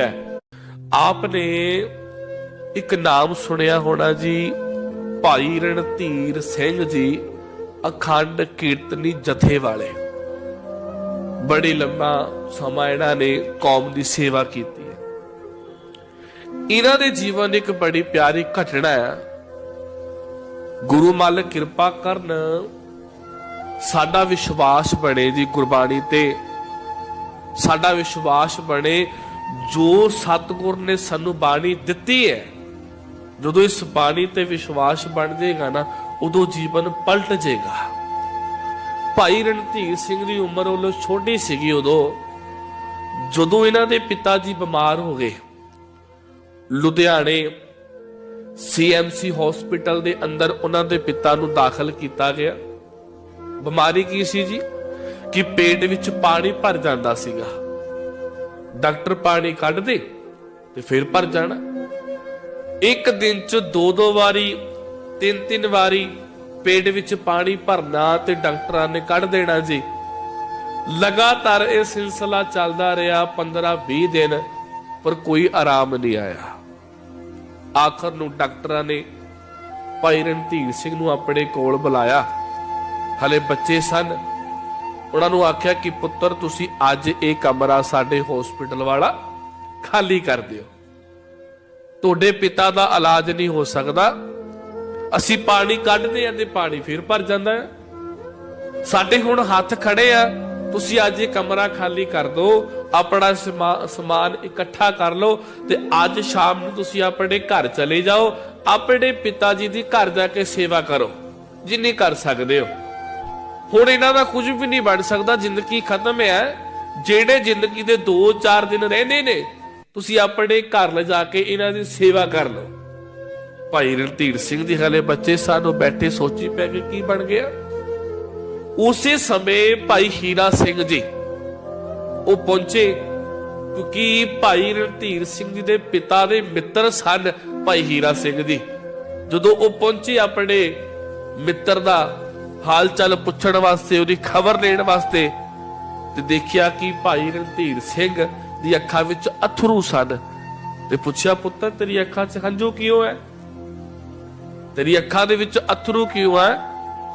ਹੈ। ਆਪ ਨੇ ਇੱਕ ਨਾਮ ਸੁਣਿਆ ਹੋਣਾ ਜੀ, ਭਾਈ ਰਣਧੀਰ ਸਿੰਘ ਜੀ, ਅਖੰਡ ਕੀਰਤਨੀ ਜਥੇ ਵਾਲੇ। ਬੜੀ ਲੰਮਾ ਸਮਾਂ ਇਹਨਾਂ ਨੇ ਕੌਮ ਦੀ ਸੇਵਾ ਕੀਤੀ ਹੈ। ਇਹਨਾਂ ਦੇ ਜੀਵਨ ਇੱਕ ਬੜੀ ਪਿਆਰੀ ਘਟਨਾ ਹੈ। ਗੁਰੂ ਮਾਲਕ ਕਿਰਪਾ ਕਰਨ ਸਾਡਾ ਵਿਸ਼ਵਾਸ ਬਣੇ ਜੀ ਗੁਰਬਾਣੀ ਤੇ। ਸਾਡਾ ਵਿਸ਼ਵਾਸ ਬਣੇ ਜੋ ਸਤਿਗੁਰ ਨੇ ਸਾਨੂੰ ਬਾਣੀ ਦਿੱਤੀ ਹੈ, ਜਦੋਂ ਇਸ ਬਾਣੀ ਤੇ ਵਿਸ਼ਵਾਸ ਬਣ ਜਾਏਗਾ ਨਾ, ਉਦੋਂ ਜੀਵਨ ਪਲਟ ਜਾਏਗਾ। ਭਾਈ ਰਣਧੀਰ ਸਿੰਘ ਦੀ ਉਮਰ ਉਹਲੋ ਛੋਟੀ ਸੀਗੀ ਉਦੋਂ, ਜਦੋਂ ਇਹਨਾਂ ਦੇ ਪਿਤਾ ਜੀ ਬਿਮਾਰ ਹੋ ਗਏ। ਲੁਧਿਆਣੇ ਸੀਐਮਸੀ ਹਸਪੀਟਲ ਦੇ ਅੰਦਰ ਉਹਨਾਂ ਦੇ ਪਿਤਾ ਨੂੰ ਦਾਖਲ ਕੀਤਾ ਗਿਆ। ਬਿਮਾਰੀ ਕੀ ਸੀ ਜੀ? ਕਿ ਪੇਟ ਵਿੱਚ ਪਾਣੀ ਭਰ ਜਾਂਦਾ ਸੀਗਾ। ਡਾਕਟਰ ਪਾਣੀ ਕੱਢ ਦੇ ਤੇ ਫਿਰ ਭਰ ਜਾਣਾ। ਇੱਕ ਦਿਨ ਚ ਦੋ ਦੋ ਵਾਰੀ, ਤਿੰਨ ਤਿੰਨ ਵਾਰੀ ਪੇਟ ਵਿੱਚ ਪਾਣੀ ਭਰਨਾ ਤੇ ਡਾਕਟਰਾਂ ਨੇ ਕੱਢ ਦੇਣਾ ਜੀ। ਲਗਾਤਾਰ ਇਹ ਸਿਲਸਿਲਾ ਚੱਲਦਾ ਰਿਹਾ 15 20 ਦਿਨ, ਪਰ ਕੋਈ ਆਰਾਮ ਨਹੀਂ ਆਇਆ। ਆਖਰ ਨੂੰ ਡਾਕਟਰਾਂ ਨੇ ਭਾਈ ਰਣਧੀਰ ਸਿੰਘ ਨੂੰ ਆਪਣੇ ਕੋਲ ਬੁਲਾਇਆ। ਹਲੇ ਬੱਚੇ ਸਨ ਉਹਨਾਂ ਨੂੰ ਆਖਿਆ ਕਿ ਪੁੱਤਰ, ਤੁਸੀਂ ਅੱਜ ਇਹ ਕਮਰਾ ਸਾਡੇ ਹਸਪੀਟਲ ਵਾਲਾ ਖਾਲੀ ਕਰ ਦਿਓ। ਤੁਹਾਡੇ ਪਿਤਾ ਦਾ ਇਲਾਜ ਨਹੀਂ ਹੋ ਸਕਦਾ। ਅਸੀਂ ਪਾਣੀ ਕੱਢਦੇ ਆਂ ਤੇ ਪਾਣੀ ਫਿਰ ਭਰ ਜਾਂਦਾ ਹੈ। ਸਾਡੇ ਹੁਣ ਹੱਥ ਖੜੇ ਆ, ਤੁਸੀਂ ਅੱਜ ਇਹ ਕਮਰਾ ਖਾਲੀ ਕਰ ਦਿਓ, ਆਪਣਾ ਸਮਾ- ਸਮਾਨ ਇਕੱਠਾ ਕਰ ਲਓ ਤੇ ਅੱਜ ਸ਼ਾਮ ਨੂੰ ਤੁਸੀਂ ਆਪਣੇ ਘਰ ਚਲੇ ਜਾਓ, ਆਪਣੇ ਪਿਤਾ ਜੀ ਦੀ ਘਰ ਜਾ ਕੇ ਸੇਵਾ ਕਰੋ, ਜਿੰਨੀ ਕਰ ਸਕਦੇ ਹੋ। ਹੁਣ ਇਹਨਾਂ ਦਾ ਕੁਝ ਵੀ ਨਹੀਂ ਬਣ ਸਕਦਾ, ਜ਼ਿੰਦਗੀ ਖਤਮ ਹੈ। ਜਿਹੜੇ ਜ਼ਿੰਦਗੀ ਦੇ 2-4 ਦਿਨ ਰਹਿੰਦੇ ਨੇ, ਤੁਸੀਂ ਆਪਣੇ ਘਰ ਲਿਜਾ ਕੇ ਇਹਨਾਂ ਦੀ ਸੇਵਾ ਕਰ ਲਓ। ਭਾਈ ਰਣਧੀਰ ਸਿੰਘ ਜੀ, ਹਲੇ ਬੱਚੇ ਸਾਨੂੰ ਬੈਠੇ ਸੋਚੀ ਪੈ ਕੇ ਕੀ ਬਣ ਗਿਆ। ਉਸੇ ਸਮੇਂ ਭਾਈ ਹੀਰਾ ਸਿੰਘ ਜੀ, ਉਹ ਪਹੁੰਚੇ, ਕਿਉਂਕਿ ਭਾਈ ਰਣਧੀਰ ਸਿੰਘ ਜੀ ਦੇ ਪਿਤਾ ਦੇ ਮਿੱਤਰ ਸਨ ਭਾਈ ਹੀਰਾ ਸਿੰਘ ਜੀ। ਜਦੋਂ ਉਹ ਪਹੁੰਚੇ ਆਪਣੇ ਮਿੱਤਰ ਦਾ ਹਾਲ ਚਾਲ ਪੁੱਛਣ ਵਾਸਤੇ, ਉਹਦੀ ਖਬਰ ਲੈਣ ਵਾਸਤੇ ਤੇ ਦੇਖਿਆ ਕਿ ਭਾਈ ਰਣਧੀਰ ਸਿੰਘ ਦੀ ਅੱਖਾਂ ਵਿੱਚ ਅਥਰੂ ਸਨ ਤੇ ਪੁੱਛਿਆ ਪੁੱਤਰ ਤੇਰੀ ਅੱਖਾਂ 'ਚ ਹੰਝੂ ਕਿਉਂ ਹੈ ਤੇਰੀ ਅੱਖਾਂ ਦੇ ਵਿੱਚ ਅਥਰੂ ਕਿਉਂ ਹੈ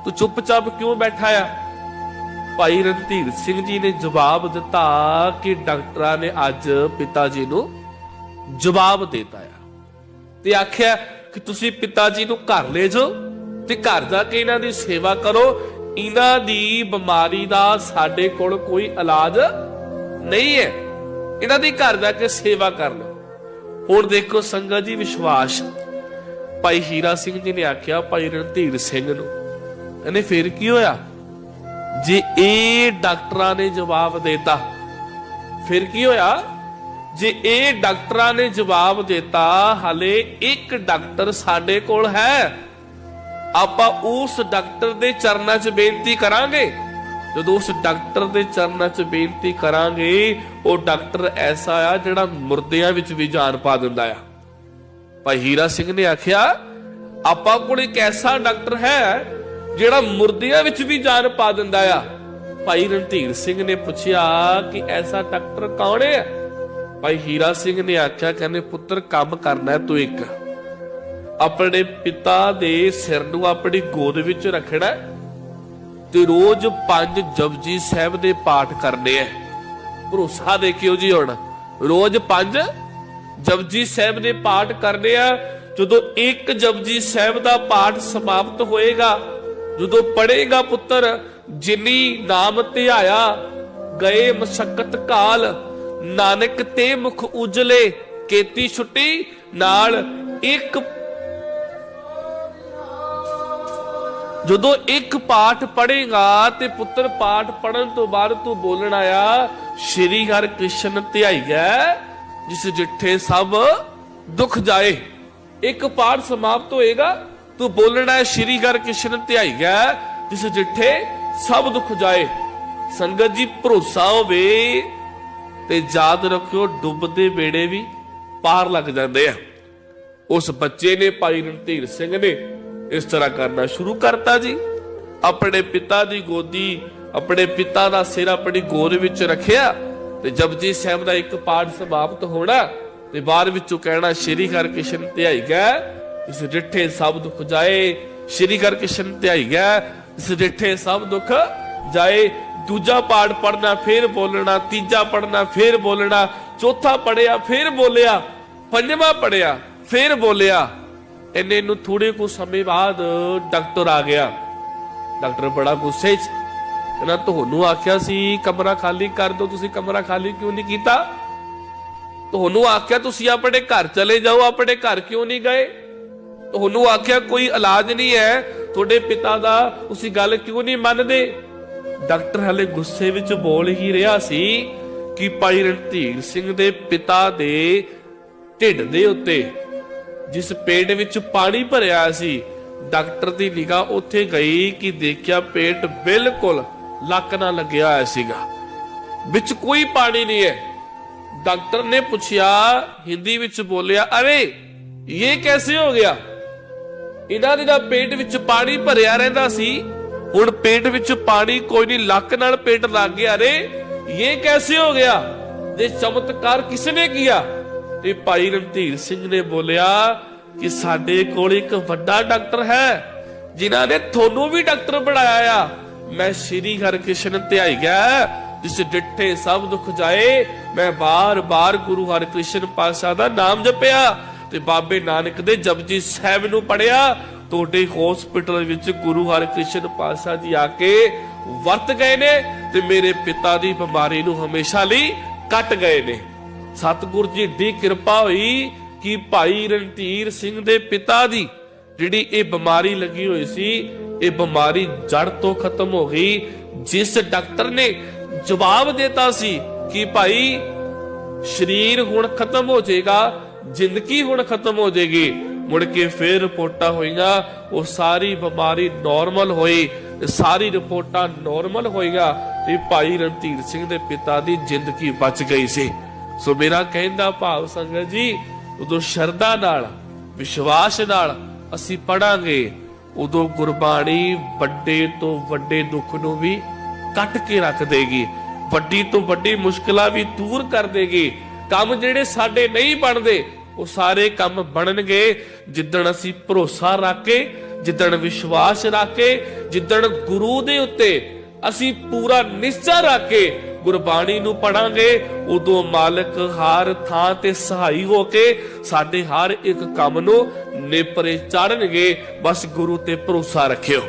ਤੂੰ ਚੁੱਪਚਾਪ ਕਿਉਂ ਬੈਠਾ ਆ? ਭਾਈ ਰਣਧੀਰ ਸਿੰਘ ਜੀ ਨੇ ਜਵਾਬ ਦਿੱਤਾ ਕਿ ਡਾਕਟਰਾਂ ਨੇ ਅੱਜ ਪਿਤਾ ਜੀ ਨੂੰ ਜਵਾਬ ਦਿੱਤਾ ਆ ਤੇ ਆਖਿਆ ਕਿ ਤੁਸੀਂ ਪਿਤਾ ਜੀ ਨੂੰ ਘਰ ਲੈ ਜਾਓ। ਤੇ ਘਰ ਜਾ ਕੇ ਇਹਨਾਂ ਦੀ ਸੇਵਾ ਕਰੋ। ਇਹਨਾਂ ਦੀ ਬਿਮਾਰੀ ਦਾ ਸਾਡੇ ਕੋਲ ਕੋਈ ਇਲਾਜ ਨਹੀਂ ਹੈ। ਇਹਨਾਂ ਦੀ ਘਰ ਜਾ ਕੇ ਸੇਵਾ ਕਰ ਲਓ ਹੁਣ ਦੇਖੋ ਸੰਗਤ ਜੀ, ਵਿਸ਼ਵਾਸ। ਭਾਈ ਹੀਰਾ ਸਿੰਘ ਜੀ ਨੇ ਆਖਿਆ, ਭਾਈ ਰਣਧੀਰ ਸਿੰਘ ਨੂੰ। ਇਹਨੇ ਫਿਰ ਕੀ ਹੋਇਆ? ਜੇ ਇਹ ਡਾਕਟਰਾਂ ਨੇ ਜਵਾਬ ਦਿੱਤਾ, ਫਿਰ ਕੀ ਹੋਇਆ? ਜੇ ਇਹ ਡਾਕਟਰਾਂ ਨੇ ਜਵਾਬ ਦਿੱਤਾ, ਹਲੇ ਇੱਕ ਡਾਕਟਰ ਸਾਡੇ ਕੋਲ ਹੈ। ਆਪਾਂ ਉਸ ਡਾਕਟਰ ਦੇ ਚਰਨਾਂ 'ਚ ਬੇਨਤੀ ਕਰਾਂਗੇ। ਜਦੋਂ ਉਸ ਡਾਕਟਰ ਦੇ ਚਰਨਾਂ 'ਚ ਬੇਨਤੀ ਕਰਾਂਗੇ, ਉਹ ਡਾਕਟਰ ਐਸਾ ਆ ਜਿਹੜਾ ਮੁਰਦਿਆਂ ਵਿੱਚ ਵੀ ਜਾਨ ਪਾ ਦਿੰਦਾ ਆ। ਭਾਈ ਹੀਰਾ ਸਿੰਘ ਨੇ ਆਖਿਆ, ਆਪਾਂ ਕੋਲ ਇੱਕ ਐਸਾ ਡਾਕਟਰ ਹੈ ਜਿਹੜਾ ਮੁਰਦਿਆਂ ਵਿੱਚ ਵੀ ਜਾਨ ਪਾ ਦਿੰਦਾ ਆ। ਭਾਈ ਰਣਧੀਰ ਸਿੰਘ ਨੇ ਪੁੱਛਿਆ ਕਿ ਐਸਾ ਡਾਕਟਰ ਕੌਣ ਹੈ? ਭਾਈ ਹੀਰਾ ਸਿੰਘ ਨੇ ਆਖਿਆ, ਕਹਿੰਦੇ, ਪੁੱਤਰ, ਕੰਮ ਕਰਨਾ ਤੂੰ ਇੱਕ। ਆਪਣੇ ਪਿਤਾ ਦੇ ਸਿਰ ਨੂੰ ਆਪਣੀ ਗੋਦ ਵਿੱਚ ਰੱਖਣਾ ਤੇ ਰੋਜ਼ ਪੰਜ ਜਪਜੀ ਸਾਹਿਬ ਦੇ ਪਾਠ ਕਰਨੇ ਐ ਭਰੋਸਾ ਦੇਖਿਓ ਜੀ ਹੁਣ, ਰੋਜ਼ ਪੰਜ ਜਪਜੀ ਸਾਹਿਬ ਦੇ ਪਾਠ ਕਰਨੇ ਆ। ਜਦੋਂ ਇੱਕ ਜਪਜੀ ਸਾਹਿਬ ਦਾ ਪਾਠ ਸਮਾਪਤ ਹੋਏਗਾ, ਜਦੋਂ ਪੜੇਗਾ ਪੁੱਤਰ, ਜਿਨੀ ਨਾਮ ਧਿਆਇਆ ਗਏ ਮਸ਼ਕਤ ਕਾਲ, ਨਾਨਕ ਤੇ ਮੁਖ ਉਜਲੇ, ਕੇਤੀ ਛੁੱਟੀ, ਨਾਲ ਇੱਕ ਜਦੋਂ ਇੱਕ ਪਾਠ ਪੜੇਗਾ ਤੇ ਪੁੱਤਰ ਪਾਠ ਪੜਨ ਤੋਂ ਬਾਅਦ ਤੂੰ ਬੋਲਣਾ ਆ ਸ਼੍ਰੀ ਹਰਿ ਕ੍ਰਿਸ਼ਨ ਧਿਆਈਐ ਜਿਸ ਜਿੱਠੇ ਸਭ ਦੁੱਖ ਜਾਏ। ਇੱਕ ਪਾਠ ਸਮਾਪਤ ਹੋਏਗਾ, ਤੂੰ ਬੋਲਣਾ ਹੈ ਸ਼੍ਰੀ ਹਰਿ ਕ੍ਰਿਸ਼ਨ ਧਿਆਈਐ ਜਿਸ ਜਿੱਠੇ ਸਭ ਦੁੱਖ ਜਾਏ। ਸੰਗਤ ਜੀ, ਭਰੋਸਾ ਹੋਵੇ ਤੇ ਯਾਦ ਰੱਖਿਓ, ਡੁੱਬਦੇ ਬੇੜੇ ਵੀ ਪਾਰ ਲੱਗ ਜਾਂਦੇ ਆ। ਉਸ ਬੱਚੇ ਨੇ, ਭਾਈ ਰਣਧੀਰ ਸਿੰਘ ਨੇ ਇਸ ਤਰ੍ਹਾਂ ਕਰਨਾ ਸ਼ੁਰੂ ਕਰਤਾ ਜੀ। ਆਪਣੇ ਪਿਤਾ ਦੀ ਗੋਦੀ, ਆਪਣੇ ਪਿਤਾ ਦਾ ਸਿਰ ਆਪਣੀ ਗੋਦ ਵਿੱਚ ਰੱਖਿਆ ਤੇ ਜਪਜੀ ਸਾਹਿਬ ਦਾ ਇੱਕ ਪਾਠ ਸਮਾਪਤ ਹੋਣਾ ਤੇ ਬਾਅਦ ਵਿੱਚੋਂ ਕਹਿਣਾ, ਸ਼੍ਰੀ ਹਰਿਕ੍ਰਿਸ਼ਨ ਧਿਆਈ ਗਿਆ ਇਸ ਡਿੱਠੇ ਸਭ ਦੁੱਖ ਜਾਏ। ਸ਼੍ਰੀ ਹਰਿਕ੍ਰਿਸ਼ਨ ਧਿਆਈ ਗਿਆ ਇਸ ਡਿੱਠੇ ਸਭ ਦੁੱਖ ਜਾਏ। ਦੂਜਾ ਪਾਠ ਪੜਨਾ ਫਿਰ ਬੋਲਣਾ। ਤੀਜਾ ਪੜਨਾ ਫਿਰ ਬੋਲਣਾ। ਚੌਥਾ ਪੜਿਆ ਫਿਰ ਬੋਲਿਆ। ਪੰਜਵਾਂ ਪੜਿਆ ਫਿਰ ਬੋਲਿਆ। ਇੰਨੇ ਨੂੰ ਥੋੜੇ ਕੁ ਸਮੇਂ ਬਾਅਦ ਡਾਕਟਰ ਆ ਗਿਆ। ਡਾਕਟਰ ਬੜਾ ਗੁੱਸੇ 'ਚ, ਕਹਿੰਦਾ, ਤੁਹਾਨੂੰ ਆਖਿਆ ਸੀ ਕਮਰਾ ਖਾਲੀ ਕਰ ਦਿਓ ਤੁਸੀਂ ਕਮਰਾ ਖਾਲੀ ਕਿਉਂ ਨਹੀਂ ਕੀਤਾ? ਤੁਹਾਨੂੰ ਆਖਿਆ ਤੁਸੀਂ ਆਪਣੇ ਘਰ ਚਲੇ ਜਾਓ, ਆਪਣੇ ਘਰ ਕਿਉਂ ਨਹੀਂ ਗਏ? ਤੁਹਾਨੂੰ ਆਖਿਆ ਕੋਈ ਇਲਾਜ ਨਹੀਂ ਹੈ, ਤੁਹਾਡੇ ਪਿਤਾ ਦਾ ਤੁਸੀਂ ਗੱਲ ਕਿਉਂ ਨਹੀਂ ਮੰਨਦੇ? ਡਾਕਟਰ ਹਲੇ ਗੁੱਸੇ ਵਿੱਚ ਬੋਲ ਹੀ ਰਿਹਾ ਸੀ ਕਿ ਭਾਈ ਰਣਧੀਰ ਸਿੰਘ ਦੇ ਪਿਤਾ ਦੇ ਢਿੱਡ ਦੇ ਉੱਤੇ ਜਿਸ ਪੇਟ ਵਿੱਚ ਪਾਣੀ ਭਰਿਆ ਸੀ, ਡਾਕਟਰ ਦੀ ਨਿਗਾਹ ਉੱਥੇ ਗਈ ਕਿ ਦੇਖਿਆ ਪੇਟ ਬਿਲਕੁਲ ਲੱਕ ਨਾਲ ਲੱਗਿਆ ਹੋਇਆ ਸੀਗਾ। ਵਿੱਚ ਕੋਈ ਪਾਣੀ ਨਹੀਂ ਹੈ। ਡਾਕਟਰ ਨੇ ਪੁੱਛਿਆ, ਹਿੰਦੀ ਵਿੱਚ ਬੋਲਿਆ, ਅਰੇ, ਇਹ ਕੈਸੇ ਹੋ ਗਿਆ? ਇਹਨਾਂ ਦੇ ਦਾ ਪੇਟ ਵਿੱਚ ਪਾਣੀ ਭਰਿਆ ਰਹਿੰਦਾ ਸੀ। ਹੁਣ ਪੇਟ ਵਿੱਚ ਪਾਣੀ ਕੋਈ ਨਹੀਂ, ਲੱਕ ਨਾਲ ਪੇਟ ਲੱਗ ਗਿਆ। ਅਰੇ, ਇਹ ਕੈਸੇ ਹੋ ਗਿਆ? ਇਹ ਚਮਤਕਾਰ ਕਿਸ ਨੇ ਕੀਤਾ ਤੇ ਭਾਈ ਰਣਧੀਰ ਸਿੰਘ ਨੇ ਬੋਲਿਆ ਕਿ ਸਾਡੇ ਕੋਲ ਇੱਕ ਵੱਡਾ ਡਾਕਟਰ ਹੈ, ਜਿਨ੍ਹਾਂ ਨੇ ਤੁਹਾਨੂੰ ਵੀ ਡਾਕਟਰ ਬਣਾਇਆ ਆ। ਮੈਂ ਸ਼੍ਰੀ ਹਰਿਕ੍ਰਿਸ਼ਨ ਧਿਆਈ ਗਿਆ, ਜਿਸ ਡਿੱਠੇ ਸਭ ਦੁੱਖ ਜਾਏ। ਮੈਂ ਬਾਰ-ਬਾਰ ਗੁਰੂ ਹਰਿਕ੍ਰਿਸ਼ਨ ਪਾਸ਼ਾ ਦਾ ਨਾਮ ਜਪਿਆ ਤੇ ਬਾਬੇ ਨਾਨਕ ਦੇ ਜਪਜੀ ਸਾਹਿਬ ਨੂੰ ਪੜਿਆ ਤੁਹਾਡੇ ਹਸਪੀਟਲ ਵਿੱਚ ਗੁਰੂ ਹਰਿਕ੍ਰਿਸ਼ਨ ਪਾਤਸ਼ਾਹ ਜੀ ਆ ਕੇ ਵਰਤ ਗਏ ਨੇ ਤੇ ਮੇਰੇ ਪਿਤਾ ਦੀ ਬਿਮਾਰੀ ਨੂੰ ਹਮੇਸ਼ਾ ਲਈ ਕੱਟ ਗਏ ਨੇ। ਸਤਿਗੁਰ ਜੀ ਦੀ ਕਿਰਪਾ ਹੋਈ ਕਿ ਭਾਈ ਰਣਧੀਰ ਸਿੰਘ ਦੇ ਪਿਤਾ ਦੀ ਜਿਹੜੀ ਇਹ ਬਿਮਾਰੀ ਲੱਗੀ ਹੋਈ ਸੀ, ਇਹ ਬਿਮਾਰੀ ਜੜ ਤੋਂ ਖਤਮ ਹੋ ਗਈ। ਜਿਸ ਡਾਕਟਰ ਨੇ ਜਵਾਬ ਦਿੱਤਾ ਸੀ ਕਿ ਭਾਈ ਸਰੀਰ ਹੁਣ ਖਤਮ ਹੋ ਜਾਏਗਾ, ਜ਼ਿੰਦਗੀ ਹੁਣ ਖਤਮ ਹੋ ਜਾਏਗੀ। ਮੁੜ ਕੇ ਫੇਰ ਰਿਪੋਰਟਾਂ ਹੋਈਆਂ, ਉਹ ਸਾਰੀ ਬਿਮਾਰੀ ਨਾਰਮਲ ਹੋਈ। ਸਾਰੀ ਰਿਪੋਰਟਾਂ ਨਾਰਮਲ ਹੋਈਆਂ ਤੇ ਭਾਈ ਰਣਧੀਰ ਸਿੰਘ ਦੇ ਪਿਤਾ ਦੀ ਜ਼ਿੰਦਗੀ ਬਚ ਗਈ ਸੀ। ਸੋ ਮੇਰਾ ਕਹਿਣ ਦਾ ਭਾਵ ਸੰਗਤ ਜੀ, ਉਦੋਂ ਸ਼ਰਧਾ ਨਾਲ, ਵਿਸ਼ਵਾਸ ਨਾਲ ਅਸੀਂ ਪੜਾਂਗੇ, ਉਦੋਂ ਗੁਰਬਾਣੀ ਵੱਡੇ ਤੋਂ ਵੱਡੇ ਦੁੱਖ ਨੂੰ ਵੀ ਕੱਟ ਕੇ ਰੱਖ ਦੇਗੀ, ਵੱਡੀ ਤੋਂ ਵੱਡੀ ਮੁਸ਼ਕਲਾਂ ਵੀ ਦੂਰ ਕਰ ਦੇਗੀ, ਕੰਮ ਜਿਹੜੇ ਸਾਡੇ ਨਹੀਂ ਬਣਦੇ, ਉਹ ਸਾਰੇ ਕੰਮ ਬਣਨਗੇ, ਜਿੱਦਣ ਅਸੀਂ ਭਰੋਸਾ ਰੱਖ ਕੇ ਜਿੱਦਣ ਵਿਸ਼ਵਾਸ ਰੱਖ ਕੇ ਜਿੱਦਣ ਗੁਰੂ ਦੇ ਉੱਤੇ ਅਸੀਂ ਪੂਰਾ ਨਿਸ਼ਚਾ ਰੱਖ ਕੇ ਗੁਰਬਾਣੀ ਨੂੰ ਪੜਾਂਗੇ, ਉਦੋਂ ਮਾਲਕ ਹਰ ਥਾਂ ਤੇ ਸਹਾਈ ਹੋ ਕੇ ਸਾਡੇ ਹਰ ਇੱਕ ਕੰਮ ਨੂੰ ਨੇਪਰੇ ਚਾੜਨਗੇ। ਬਸ ਗੁਰੂ ਤੇ ਭਰੋਸਾ ਰੱਖਿਓ।